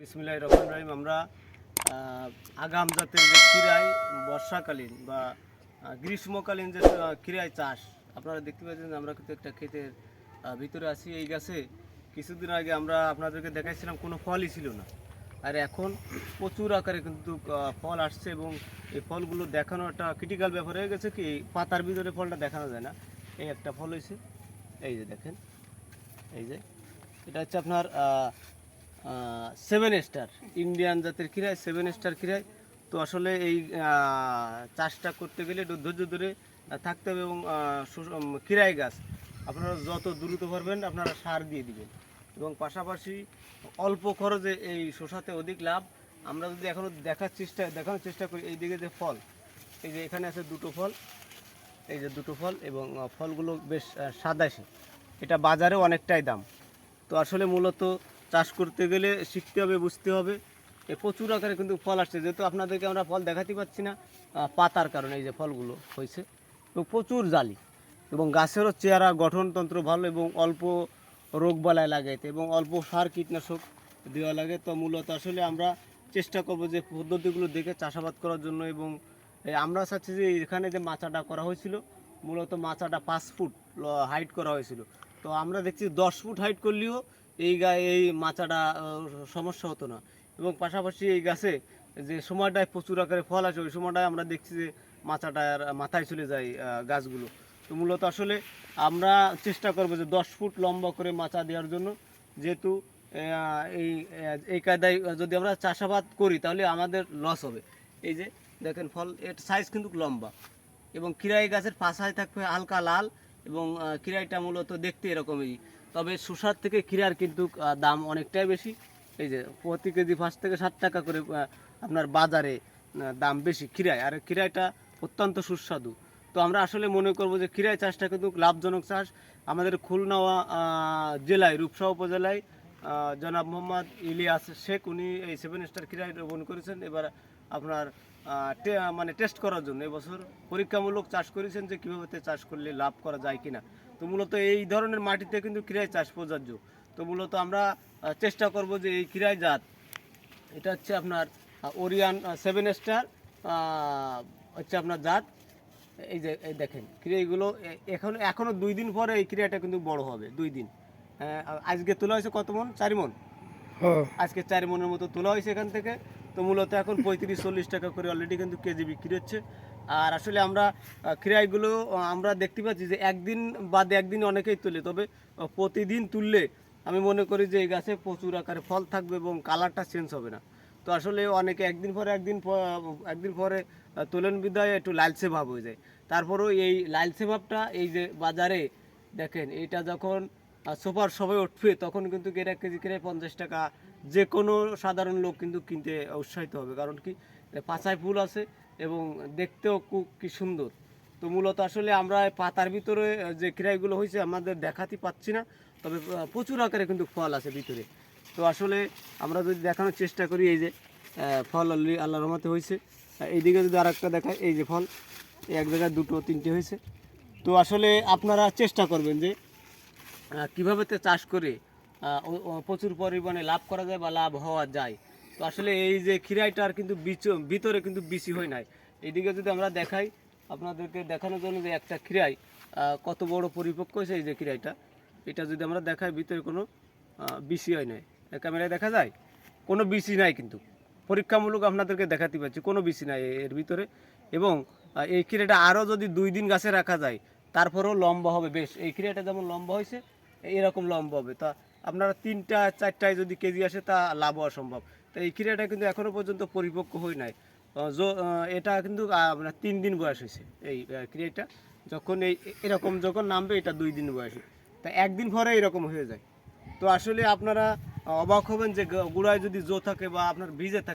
বিসমিল্লাহ রহমান রহিম, আমরা আগাম জাতের যে খিরাই বর্ষাকালীন বা গ্রীষ্মকালীন যে খিরাই চাষ, আপনারা দেখতে পাচ্ছেন আমরা কিন্তু একটা ক্ষেতের ভিতরে আছি এই গাছে। কিছুদিন আগে আমরা আপনাদেরকে দেখাইছিলাম, কোনো ফলই ছিল না। আর এখন প্রচুর আকারে কিন্তু ফল আসছে এবং এই ফলগুলো দেখানো একটা ক্রিটিক্যাল ব্যাপার হয়ে গেছে কি পাতার ভিতরে ফলটা দেখানো যায় না। এই একটা ফল হয়েছে এই যে দেখেন, এই যে, এটা হচ্ছে আপনার সেভেন স্টার, ইন্ডিয়ান জাতের খিরাই সেভেন স্টার খিরাই তো আসলে এই চাষটা করতে গেলে একটু ধৈর্য ধরে থাকতে হবে এবং খিরাই গাছ। আপনারা যত দ্রুত পারবেন, আপনারা সার দিয়ে দিবেন। এবং পাশাপাশি অল্প খরচে এই শসাতে অধিক লাভ। আমরা যদি এখনও দেখার চেষ্টা, দেখানোর চেষ্টা করি এই দিকে যে ফল, এই যে এখানে আছে দুটো ফল, এই যে দুটো ফল এবং ফলগুলো বেশ সাদাসে। এটা বাজারেও অনেকটাই দাম। তো আসলে মূলত চাষ করতে গেলে শিখতে হবে, বুঝতে হবে। এ প্রচুর আকারে কিন্তু ফল আসছে। যেহেতু আপনাদেরকে আমরা ফল দেখাতে পাচ্ছি না পাতার কারণে এই যে ফলগুলো হয়েছে। এবং প্রচুর জালি এবং গাছেরও চেহারা গঠনতন্ত্র ভালো এবং অল্প রোগ বালায় লাগাইতে এবং অল্প সার কীটনাশক দেওয়া লাগে। তো মূলত আসলে আমরা চেষ্টা করব যে পদ্ধতিগুলো দেখে চাষাবাদ করার জন্য এবং আমরা চাচ্ছি যে এখানে যে মাচাটা করা হয়েছিল, মূলত মাচাটা পাঁচ ফুট হাইট করা হয়েছিল। তো আমরা দেখছি দশ ফুট হাইট করলেও এই গায়ে এই মাচাটা সমস্যা হতো না। এবং পাশাপাশি এই গাছে যে সময়টায় প্রচুর আকারে ফল আসে ওই সময়টায় আমরা দেখছি যে মাচাটার মাথায় চলে যায় গাছগুলো। তো মূলত আসলে আমরা চেষ্টা করব যে দশ ফুট লম্বা করে মাচা দেওয়ার জন্য। যেহেতু এই এই কায়দায় যদি আমরা চাষাবাদ করি তাহলে আমাদের লস হবে। এই যে দেখেন ফল এর সাইজ কিন্তু লম্বা। এবং খিরাই গাছের পাশায় থাকবে হালকা লাল এবং আহ, খিরাইটা মূলত দেখতে এরকমই। তবে সুসার থেকে খিরার কিন্তু দাম অনেকটাই বেশি। এই যে প্রতি কেজি পাঁচ থেকে সাত টাকা করে আপনার বাজারে দাম বেশি খিরাই আর খিরাইটা অত্যন্ত সুস্বাদু। তো আমরা আসলে মনে করব যে খিরাই চাষটা কিন্তু লাভজনক চাষ। আমাদের খুলনা আহ, জেলায় রূপসা উপজেলায় জনাব মোহাম্মদ ইলিয়াস শেখ উনি এই সেভেন স্টার খিরাই রোপণ করেছেন। এবার আপনার মানে টেস্ট করার জন্য এবছর পরীক্ষামূলক চাষ করেছেন যে কীভাবে চাষ করলে লাভ করা যায় কিনা। তো মূলত এই ধরনের মাটিতে কিন্তু খিরাই চাষ প্রযোজ্য। তো মূলত আমরা চেষ্টা করব যে এই খিরাই জাত এটা হচ্ছে আপনার ওরিয়ান সেভেন স্টার হচ্ছে আপনার জাত। এই যে এই দেখেন ক্রিয়াগুলো এখন এখনও দুই দিন পরে এই ক্রিয়াটা কিন্তু বড় হবে দুই দিন। আহ, আজকে তোলা হয়েছে কত মন? চারি মন? আজকে চার মনের মতো তোলা হয়েছে এখান থেকে। তো মূলত এখন পঁয়ত্রিশ চল্লিশ টাকা করে অলরেডি কিন্তু কেজি বিক্রি হচ্ছে। আর আসলে আমরা ক্রয়গুলো আমরা দেখতে পাচ্ছি যে একদিন বাদে একদিন অনেকেই তোলে, তবে প্রতিদিন তুললে আমি মনে করি যে এই গাছে প্রচুর আকারে ফল থাকবে এবং কালারটা চেঞ্জ হবে না। তো আসলে অনেকে একদিন পরে একদিন একদিন পরে তোলেন বিদায় একটু লালচে ভাব হয়ে যায়। তারপরেও এই লালচে ভাবটা, এই যে বাজারে দেখেন, এটা যখন সুপার সবাই উঠবে, তখন কিন্তু এটা কেজি কিনে পঞ্চাশ টাকা যে কোনো সাধারণ লোক কিন্তু কিনতে উৎসাহিত হবে। কারণ কি পাচায় ফুল আছে এবং দেখতেও খুব কি সুন্দর। তো মূলত আসলে আমরা পাতার ভিতরে যে ক্রয়গুলো হয়েছে, আমাদের দেখাতে পাচ্ছি না, তবে প্রচুর আকারে কিন্তু ফল আছে ভিতরে। তো আসলে আমরা যদি দেখানোর চেষ্টা করি, এই যে ফল অলরেডি আল্লাহ রহমাতে হয়েছে। এইদিকে যদি আর একটা দেখায় এই যে ফল এক জায়গায় দুটো, তিনটে হয়েছে। তো আসলে আপনারা চেষ্টা করবেন যে কীভাবে চাষ করে প্রচুর পরিমাণে লাভ করা যায় বা লাভ হওয়া যায়। তো আসলে এই যে খিরাইটার কিন্তু বিচ- ভিতরে কিন্তু বিচি হয় নাই। এইদিকে যদি আমরা দেখাই, আপনাদেরকে দেখানোর জন্য যে একটা খিরাই কত বড় পরিপক্ক হয়েছে এই যে খিরাইটা। এটা যদি আমরা দেখাই, ভিতরে কোনো বিসি হয় নাই। ক্যামেরায় দেখা যায়? কোনো বিসি নাই কিন্তু। পরীক্ষামূলক আপনাদেরকে দেখাতে পারছি কোনো বিসি নাই এর ভিতরে। এবং এই খিরাটা আরও যদি দুই দিন গাছে রাখা যায়, তারপরেও লম্বা হবে। বেশ, এই খিরাটা যেমন লম্বা হয়েছে, এরকম লম্বা হবে। তা আপনারা তিনটা, চারটায় যদি কেজি আসে, তা লাভ হওয়া সম্ভব। তো এই ক্রিয়াটা কিন্তু এখনও পর্যন্ত পরিপক্ক হয়ে নাই। এটা কিন্তু আপনার তিন দিন বয়স হয়েছে এই ক্রিয়াটা যখন এই এরকম যখন নামবে, এটা দুই দিন বয়সে তা একদিন পরে এরকম হয়ে যায়। তো আসলে আপনারা, অবাক হবেন যে গুড়ায় যদি জো থাকে বা আপনার ভিজে থাকে